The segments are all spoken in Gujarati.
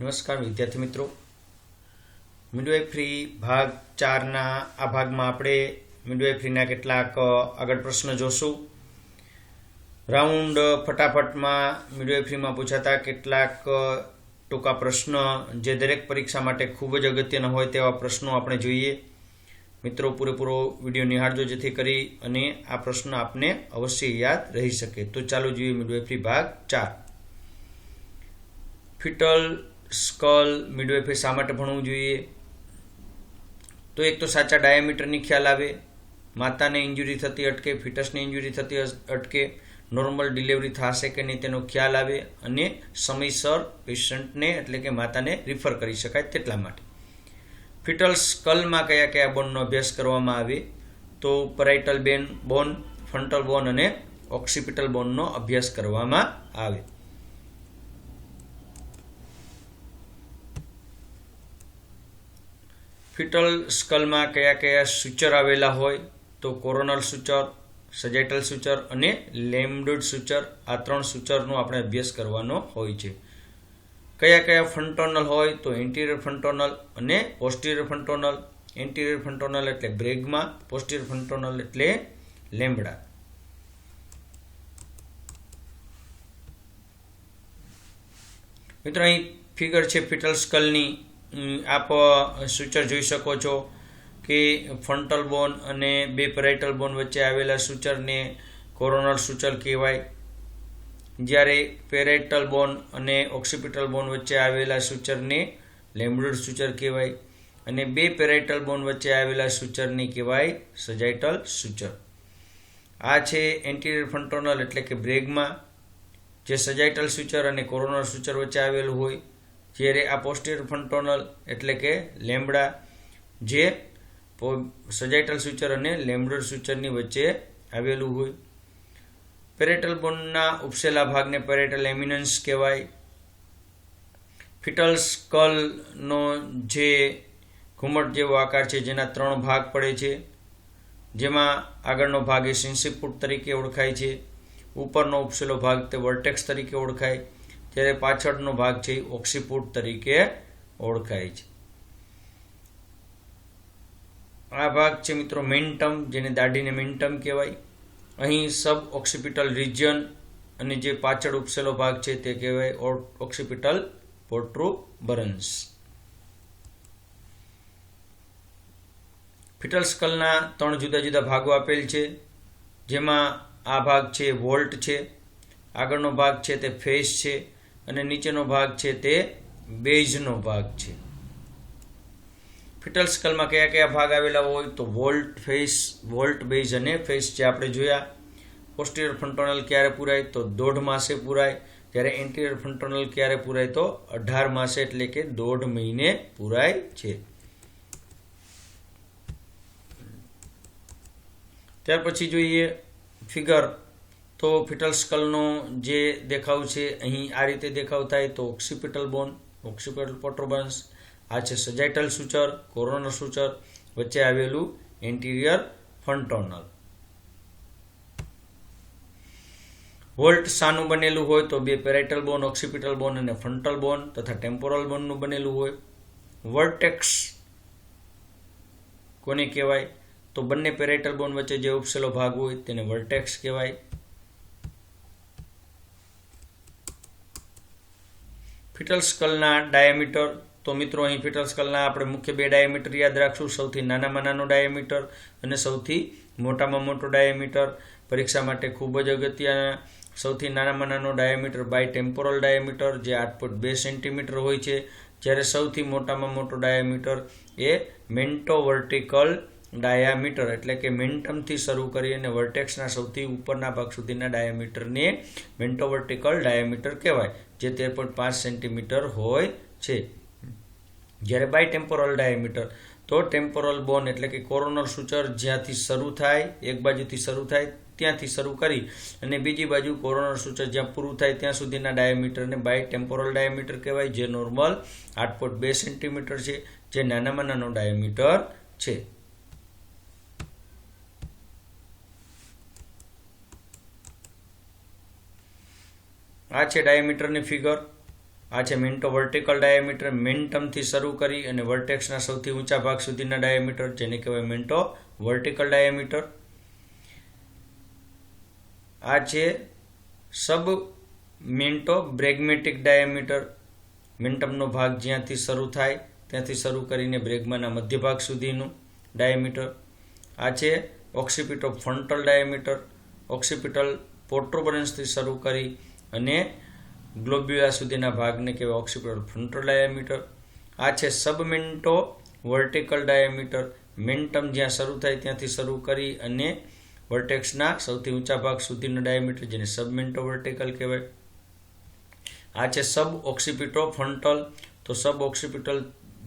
નમસ્કાર વિદ્યાર્થી મિત્રો. મિડવાઇફરી ભાગ ચારના આ ભાગમાં આપણે મિડવાઇફરીના કેટલાક આગળ પ્રશ્ન જોશું. રાઉન્ડ ફટાફટમાં મિડવાઇફરીમાં પૂછાતા કેટલાક ટૂંકા પ્રશ્ન જે દરેક પરીક્ષા માટે ખૂબ જ અગત્યના હોય તેવા પ્રશ્નો આપણે જોઈએ. મિત્રો, પૂરેપૂરો વીડિયો નિહાળજો જેથી કરી અને આ પ્રશ્ન આપને અવશ્ય યાદ રહી શકે. તો ચાલો જોઈએ મિડવાઇફરી ભાગ ચાર. ફિટલ સ્કલ મિડવેફે શા માટે ભણવું જોઈએ? તો એક તો સાચા ડાયામીટરની ખ્યાલ આવે, માતાને ઇન્જુરી થતી અટકે ફિટસને ઇન્જુરી થતી અટકે નોર્મલ ડિલિવરી થશે કે નહીં તેનો ખ્યાલ આવે અને સમયસર પેશન્ટને એટલે કે માતાને રિફર કરી શકાય તેટલા માટે. ફિટલ સ્કલમાં કયા કયા બોનનો અભ્યાસ કરવામાં આવે? તો પરાઇટલ બેન બોન ફ્રન્ટલ બોન અને ઓક્સિપિટલ બોનનો અભ્યાસ કરવામાં આવે. ફિટલ સ્કલમાં કયા કયા સૂચર આવેલા હોય તો કોરોનલ સૂચર સજેટલ સૂચર અને લેમ્ડડ સૂચર આ ત્રણ સૂચરનો આપણે અભ્યાસ કરવાનો હોય છે. કયા કયા ફ્રન્ટોનલ હોય તો એન્ટિરિયર ફ્રન્ટોનલ અને પોસ્ટિરિયર ફ્રન્ટોનલ એન્ટિરિયર ફ્રન્ટોનલ એટલે બ્રેગમાં પોસ્ટિરિયર ફ્રન્ટોનલ એટલે લેમ્બડા. મિત્રો, અહીં ફિગર છે ફિટલ સ્કલની આપ સૂચર જોઈ શકો છો કે ફ્રન્ટલ બોન અને બે પેરાઇટલ બોન વચ્ચે આવેલા સૂચરને કોરોનલ સૂચર કહેવાય. જ્યારે પેરાઇટલ બોન અને ઓક્સિપિટલ બોન વચ્ચે આવેલા સૂચરને લેમ્બડડ સૂચર કહેવાય અને બે પેરાઇટલ બોન વચ્ચે આવેલા સૂચરને કહેવાય સજાઇટલ સૂચર આ છે એન્ટિરિયર ફ્રન્ટોનલ એટલે કે બ્રેગમાં જે સજાઇટલ સૂચર અને કોરોનલ સૂચર વચ્ચે આવેલું હોય જ્યારે આ પોસ્ટિયર ફ્રન્ટોનલ એટલે કે લેમ્બડા જે સજાઇટલ સૂચર અને લેમ્બડર સૂચરની વચ્ચે આવેલું હોય. પેરેટલ બોનના ઉપસેલા ભાગને પેરેટલ એમિનન્સ કહેવાય. ફિટલ સ્કલનો જે ઘુમટ જેવો આકાર છે, જેના ત્રણ ભાગ પડે છે, જેમાં આગળનો ભાગ એ સિન્સીપુટ તરીકે ઓળખાય છે, ઉપરનો ઉપસેલો ભાગ તે વર્ટેક્સ તરીકે ઓળખાય જ્યારે પાછળનો ભાગ છે એ ઓક્સિપુટ તરીકે ઓળખાય છે. આ ભાગ છે મિત્રો મેન્ટમ, જેને દાઢીને મેન્ટમ કહેવાય. અહીં સબ ઓક્સિપિટલ રિજિયન અને જે પાછળ ઉપસેલો ભાગ છે તે કહેવાય ઓક્સિપિટલ પોટ્રુબરન્સ ફિટલ સ્કલના ત્રણ જુદા જુદા ભાગો આપેલ છે, જેમાં આ ભાગ છે વોલ્ટ છે, આગળનો ભાગ છે તે ફેસ છે અને નીચેનો ભાગ છે તે બેઝનો ભાગ છે. ફિટલ સ્કલમાં કયા કયા ભાગ આવેલા હોય તો વોલ્ટ, ફેસ, વોલ્ટ, બેઝ અને ફેસ જે આપણે જોયા. પોસ્ટિરિયર ફ્રન્ટોનલ ક્યારે પૂરાય તો દોઢ માસે પૂરાય. જ્યારે એન્ટિરિયર ફ્રન્ટોનલ ક્યારે પૂરાય તો અઢાર માસે એટલે કે દોઢ મહિને પૂરાય છે. ત્યાર પછી જોઈએ ફિગર તો ફિટલ સ્કલનો જે દેખાવ છે, અહીં આ રીતે દેખાવ થાય તો ઓક્સિપિટલ બોન ઓક્સિપિટલ પોટ્રોબન્સ આ છે સજાઇટલ સૂચર કોરોનર સૂચર વચ્ચે આવેલું એન્ટિરિયર ફ્રન્ટોનલ વોલ્ટ શાનું બનેલું હોય તો બે પેરાઇટલ બોન ઓક્સિપિટલ બોન અને ફ્રન્ટલ બોન તથા ટેમ્પોરલ બોનનું બનેલું હોય. વર્ટેક્સ કોને કહેવાય? તો બંને પેરાઇટલ બોન વચ્ચે જે ઉપસેલો ભાગ હોય તેને વર્ટેક્સ કહેવાય. ફિટલ સ્કલના ડાયામીટર, તો મિત્રો અહીં ફિટલ સ્કલના આપણે મુખ્ય બે ડાયામીટર યાદ રાખશું. સૌથી નાનામાં નાનો ડાયામીટર અને સૌથી મોટામાં મોટો ડાયામીટર. પરીક્ષા માટે ખૂબ જ અગત્યના સૌથી નાનામાં નાનો ડાયામીટર બાય ટેમ્પોરલ ડાયામીટર જે આઠ પોઈન્ટ બે સેન્ટીમીટર હોય છે. જ્યારે સૌથી મોટામાં મોટો ડાયામીટર એ મેન્ટો વર્ટિકલ ડાયામીટર, એટલે કે મેન્ટમથી શરૂ કરી અને વર્ટેક્સના સૌથી ઉપરના ભાગ સુધીના ડાયામીટરને મેન્ટો વર્ટિકલ ડાયામીટર કહેવાય. જે તેર પોઈન્ટ પાંચ સેન્ટીમીટર હોય છે. જ્યારે બાય ટેમ્પોરલ ડાયામીટર, તો ટેમ્પોરલ બોન એટલે કે કોરોનલ સૂચર જ્યાંથી શરૂ થાય, એક બાજુથી શરૂ થાય, ત્યાંથી શરૂ કરી અને બીજી બાજુ કોરોનલ સૂચર જ્યાં પૂરું થાય ત્યાં સુધીના ડાયામીટરને બાય ટેમ્પોરલ ડાયામીટર કહેવાય, જે નોર્મલ આઠ પોઈન્ટ બે સેન્ટીમીટર છે, જે નાનામાં નાનો ડાયામીટર છે. આ છે ડાયામીટરની ફિગર આ છે મિન્ટો વર્ટિકલ ડાયામીટર મિન્ટમથી શરૂ કરી અને વર્ટેક્સના સૌથી ઊંચા ભાગ સુધીના ડાયામીટર જેને કહેવાય મિન્ટો વર્ટિકલ ડાયામીટર આ છે સબ મિન્ટો બ્રેગમેટિક ડાયામીટર મિન્ટમનો ભાગ જ્યાંથી શરૂ થાય, ત્યાંથી શરૂ કરીને બ્રેગમાના મધ્ય ભાગ સુધીનું ડાયામીટર આ છે ઓક્સિપિટો ફ્રન્ટલ ડાયામીટર ઓક્સિપિટલ પોટ્રોબરન્સથી શરૂ કરી અને ગ્લોબ્યુલા સુધીના ભાગને કહેવાય ઓક્સિપિટલ ફ્રન્ટલ ડાયામીટર? આ છે સબમેન્ટો વર્ટિકલ ડાયામીટર. મેન્ટમ જ્યાં શરૂ થાય ત્યાંથી શરૂ કરી અને વર્ટેક્સના સૌથી ઊંચા ભાગ સુધીનો ડાયામીટર, જેને સબમિન્ટો વર્ટિકલ કહેવાય. આ છે સબ ઓક્સિપિટો ફ્રન્ટલ. તો સબ ઓક્સિપિટલ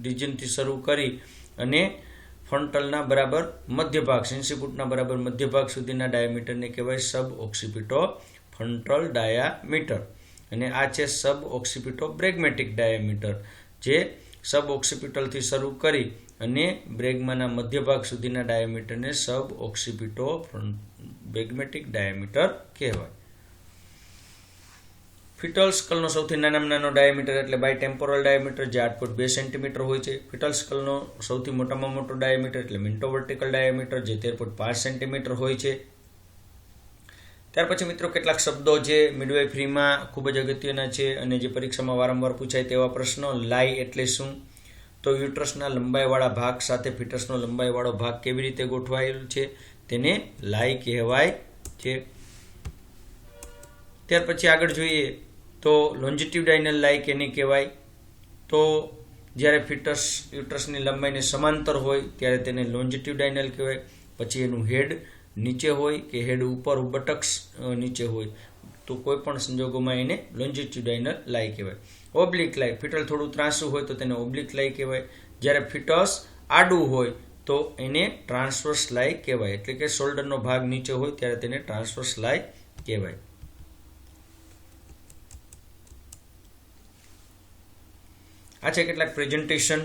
રિજનથી શરૂ કરી અને ફ્રન્ટલના બરાબર મધ્ય ભાગ સેન્સીપુટના બરાબર મધ્ય ભાગ સુધીના ડાયામીટરને કહેવાય સબ ઓક્સિપિટો ફ્રન્ટલ ડાયામીટર અને આ છે સબ ઓક્સિપિટો બ્રેગમેટિક ડાયામીટર જે સબ ઓક્સિપિટલથી શરૂ કરી અને બ્રેગમાના મધ્ય ભાગ સુધીના ડાયામીટરને સબ ઓક્સિપિટો બ્રેગમેટિક ડાયામીટર કહેવાય. ફિટલ સ્કલનો સૌથી નાનામાં નાનો ડાયામીટર એટલે બાય ટેમ્પોરલ ડાયામીટર જે આઠ ફૂટ બે સેન્ટીમીટર હોય છે. ફિટલ સ્કલનો સૌથી મોટામાં મોટો ડાયામીટર એટલે મિન્ટો વર્ટિકલ ડાયામીટર જે તેર ફૂટ પાંચ સેન્ટીમીટર હોય છે. ત્યાર પછી મિત્રો કેટલાક શબ્દો જે ફ્રીમાં ખૂબ જ અગત્યના છે અને જે પરીક્ષામાં વારંવાર પૂછાય તેવા પ્રશ્નો લાઈ એટલે શું? તો યુટ્રસના લંબાઈવાળા ભાગ સાથે ફિટસનો લંબાઈવાળો ભાગ કેવી રીતે ગોઠવાયેલો છે? તેને લાઈ કહેવાય છે. ત્યાર પછી આગળ જોઈએ તો લોન્જિટ્યુડાઇનલ લાઈ કેને કહેવાય? તો જ્યારે ફિટસ યુટ્રસની લંબાઈને સમાંતર હોય ત્યારે તેને લોન્જિટ્યુડાઇનલ કહેવાય. પછી એનું હેડ નીચે હોય કે હેડ ઉપર બટક્સ નીચે હોય, તો કોઈ પણ સંજોગોમાં એને લોન્જિટ્યુડાઇનલ લાય કહેવાય. ઓબ્લિક લાય ફિટલ થોડું ત્રાસું હોય તો તેને ઓબ્લિક લાય કહેવાય. જ્યારે ફિટસ આડું હોય તો એને ટ્રાન્સવર્સ લાય કહેવાય. એટલે કે શોલ્ડરનો ભાગ નીચે હોય ત્યારે તેને ટ્રાન્સવર્સ લાય કહેવાય. આ છે કેટલાક પ્રેઝન્ટેશન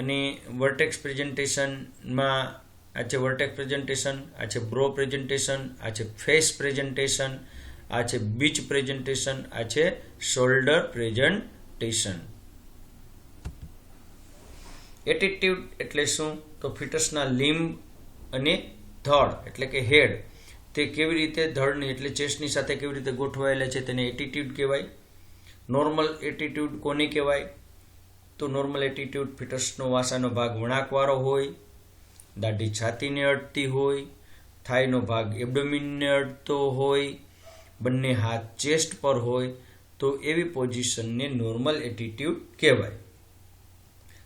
અને વર્ટેક્સ પ્રેઝન્ટેશનમાં આ છે વર્ટેક પ્રેઝન્ટેશન આ છે બ્રો પ્રેઝન્ટેશન આ છે ફેસ પ્રેઝન્ટેશન આ છે બીચ પ્રેઝન્ટેશન આ છે શોલ્ડર પ્રેઝન્ટેશન એટીટ્યુડ એટલે શું? તો ફિટસના લીંબ અને ધડ એટલે કે હેડ તે કેવી રીતે ધડની એટલે ચેસ્ટની સાથે કેવી રીતે ગોઠવાયેલા છે તેને એટીટ્યુડ કહેવાય. નોર્મલ એટીટ્યુડ કોને કહેવાય? તો નોર્મલ એટીટ્યુડ ફિટસનો વાસાનો ભાગ વણાકવાળો હોય દાઢી છાતીને અડતી હોય, થાઈનો ભાગ એબડોમિનને અડતો હોય, બંને હાથ ચેસ્ટ પર હોય, તો એવી પોઝિશનને નોર્મલ એટીટ્યુડ કહેવાય.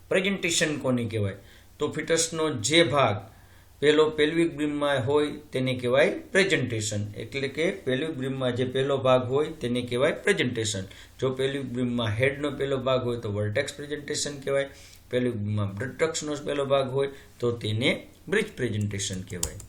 પ્રેઝન્ટેશન કોને કહેવાય? તો ફિટસનો જે ભાગ પહેલો પેલ્વિક બ્રીમમાં હોય તેને કહેવાય પ્રેઝન્ટેશન. એટલે કે પેલ્વિક બ્રીમમાં જે પહેલો ભાગ હોય તેને કહેવાય પ્રેઝન્ટેશન. જો પેલ્વિક બ્રીમમાં હેડનો પહેલો ભાગ હોય તો વર્ટેક્સ પ્રેઝન્ટેશન કહેવાય. બ્રીમમાં બ્રટક્સનો પહેલો ભાગ હોય તો તેને બ્રિજ પ્રેઝન્ટેશન કહેવાય.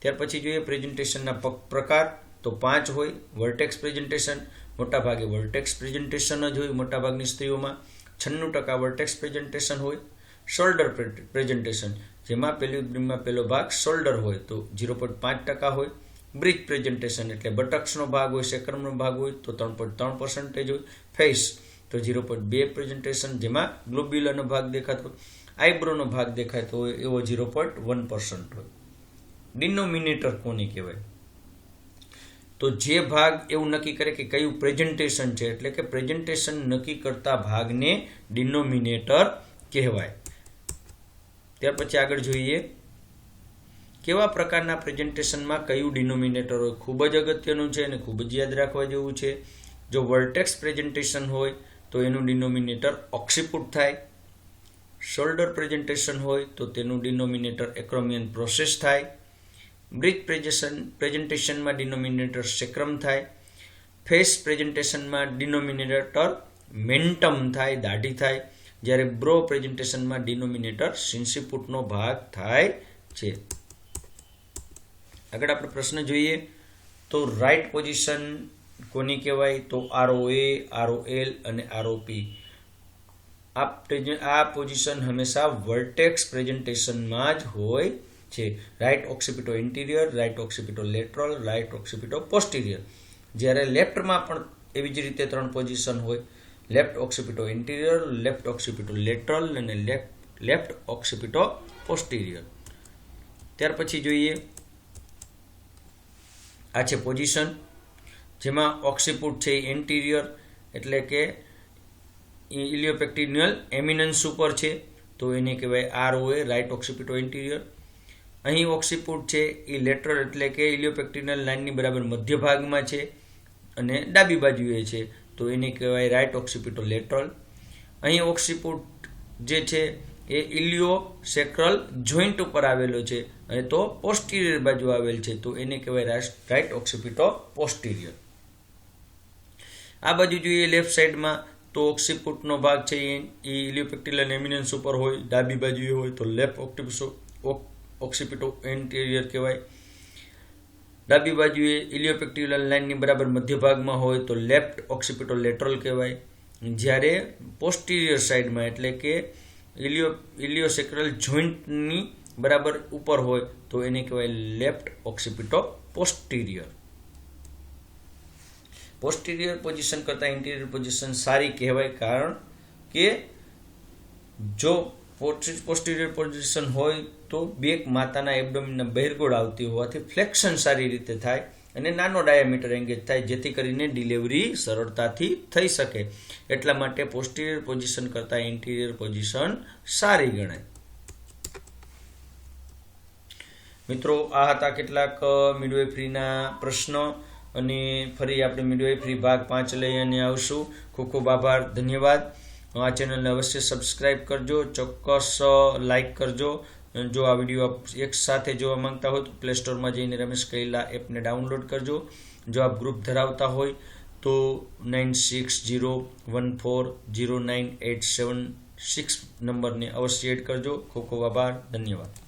ત્યાર પછી જોઈએ પ્રેઝન્ટેશનના પ્રકાર તો પાંચ હોય, વર્ટેક્સ પ્રેઝન્ટેશન, મોટાભાગે વર્ટેક્સ પ્રેઝન્ટેશન જ હોય મોટાભાગની સ્ત્રીઓમાં. છન્નું ટકા વર્ટેક્સ પ્રેઝન્ટેશન હોય, શોલ્ડર પ્રેઝન્ટેશન, જેમાં પેલું બ્રીમમાં પહેલો ભાગ શોલ્ડર હોય તો ઝીરો પોઈન્ટ પાંચ ટકા હોય. બ્રિજ પ્રેઝન્ટેશન એટલે બટક્સનો ભાગ હોય સેકરમનો ભાગ હોય તો ત્રણ પોઈન્ટ ત્રણ પર્સન્ટેજ હોય. ફેસ તો ઝીરો પોઈન્ટ બે પ્રેઝન્ટેશન જેમાં ગ્લોબ્યુલરનો ભાગ દેખાતો હોય આઈબ્રોનો ભાગ દેખાતો હોય, એવો ઝીરો પોઈન્ટ વન પર્સન્ટ હોય. ડિનોમિનેટર કોને કહેવાય? તો જે ભાગ એવું નક્કી કરે કે કયું પ્રેઝન્ટેશન છે, એટલે કે પ્રેઝન્ટેશન નક્કી કરતા ભાગને ડિનોમિનેટર કહેવાય. ત્યાર પછી આગળ જોઈએ, કેવા પ્રકારના પ્રેઝન્ટેશનમાં કયું ડિનોમિનેટર હોય? ખૂબ જ અગત્યનું છે અને ખૂબ જ યાદ રાખવા જેવું છે. જો વર્ટેક્સ પ્રેઝન્ટેશન હોય તો એનું ડિનોમિનેટર ઓક્સિપુટ થાય. શોલ્ડર પ્રેઝન્ટેશન હોય તો તેનું ડિનોમિનેટર એક્રોમિયન પ્રોસેસ થાય. બ્રિજ પ્રેઝેશન પ્રેઝન્ટેશનમાં ડિનોમિનેટર સેક્રમ થાય. ફેસ પ્રેઝન્ટેશનમાં ડિનોમિનેટર મેન્ટમ થાય, દાઢી થાય. જ્યારે બ્રો પ્રેઝન્ટેશનમાં ડિનોમિનેટર સિન્સીપુટનો ભાગ થાય છે. આગળ આપણે પ્રશ્ન જોઈએ. તો રાઈટ પોઝિશન કોની કહેવાય? તો આરઓ એ આરઓ એલ અને આરઓપી આ આ પોઝિશન હંમેશા વર્ટેક્સ પ્રેઝન્ટેશનમાં જ હોય છે. Right occipito anterior, right occipito lateral, right occipito posterior. જ્યારે લેફ્ટમાં પણ એવી જ રીતે ત્રણ પોઝિશન હોય. Left occipito anterior, left occipito lateral અને લેફ્ટ લેફ્ટ ઓક્સિપિટો પોસ્ટિરિયર. ત્યાર પછી જોઈએ. આ છે પોઝિશન. જેમાં ઓક્સિપુટ છે ઇન્ટિરિયર, એટલે કે ઇલિયોપેક્ટિનિયલ એમિનન્સ ઉપર છે, તો એને કહેવાય આર ઓએ રાઇટ ઓક્સિપિટો ઇન્ટિરિયર. અહીં ઓક્સિપુટ છે એ લેટરલ, એટલે કે ઇલિયોપેક્ટિનલ લાઇનની બરાબર મધ્ય ભાગમાં છે અને ડાબી બાજુએ છે, તો એને કહેવાય રાઇટ ઓક્સિપિટો લેટરલ. અહીં ઓક્સિપુટ જે છે એ ઇલિયો સેક્રલ જોઈન્ટ ઉપર આવેલો છે, અને તો પોસ્ટિરિયર બાજુ આવેલ છે, તો એને કહેવાય રાઇટ ઓક્સિપિટો પોસ્ટિરિયર. આ બાજુ જોઈએ લેફ્ટ સાઈડમાં તો ઓક્સિપુટનો ભાગ છે એ ઇલિયોપેક્ટિલન એમિનન્સ ઉપર હોય, ડાબી બાજુએ હોય તો લેફ્ટ ઓક્ટિપિસો ઓક્સિપિટો એન્ટેરિયર કહેવાય. ડાબી બાજુએ ઇલિયોપેક્ટિલ લાઇનની બરાબર મધ્ય ભાગમાં હોય તો લેફ્ટ ઓક્સિપિટો લેટરલ કહેવાય. જ્યારે પોસ્ટિરિયર સાઈડમાં એટલે કે ઇલિયો ઇલિયોસેક્રલ જોઈન્ટની બરાબર ઉપર હોય તો એને કહેવાય left occipito posterior posterior position કરતાં ઇન્ટિરિયર પોઝિશન સારી કહેવાય કારણ કે જો પોસ્ટિરિયર પોઝિશન હોય તો બેક માતાના એબડોમિનના બહેરગોળ આવતી હોવાથી ફ્લેક્શન સારી રીતે થાય અને નાનો ડાયામીટર એંગેજ થાય, જેથી કરીને ડિલિવરી સરળતાથી થઈ શકે. એટલા માટે પોસ્ટિરિયર પોઝિશન કરતાં ઇન્ટિરિયર પોઝિશન સારી ગણાય. મિત્રો, આ હતા કેટલાક મિડવેફરીના પ્રશ્નો. અને ફરી આપણે મિડવેફરી ભાગ પાંચ લઈ અને આવશું. ખૂબ ખૂબ આભાર, ધન્યવાદ. આ ચેનલને અવશ્ય સબસ્ક્રાઇબ કરજો, ચોક્કસ લાઇક કરજો. જો આ વીડિયો આપ એક સાથે જોવા માંગતા હોય તો પ્લે સ્ટોરમાં જઈને રમેશ કૈલા એપને ડાઉનલોડ કરજો. જો આપ ગ્રુપ ધરાવતા હોય તો nine six zero one four zero nine eight seven six નંબરને અવશ્ય એડ કરજો. ખૂબ ખૂબ આભાર, ધન્યવાદ.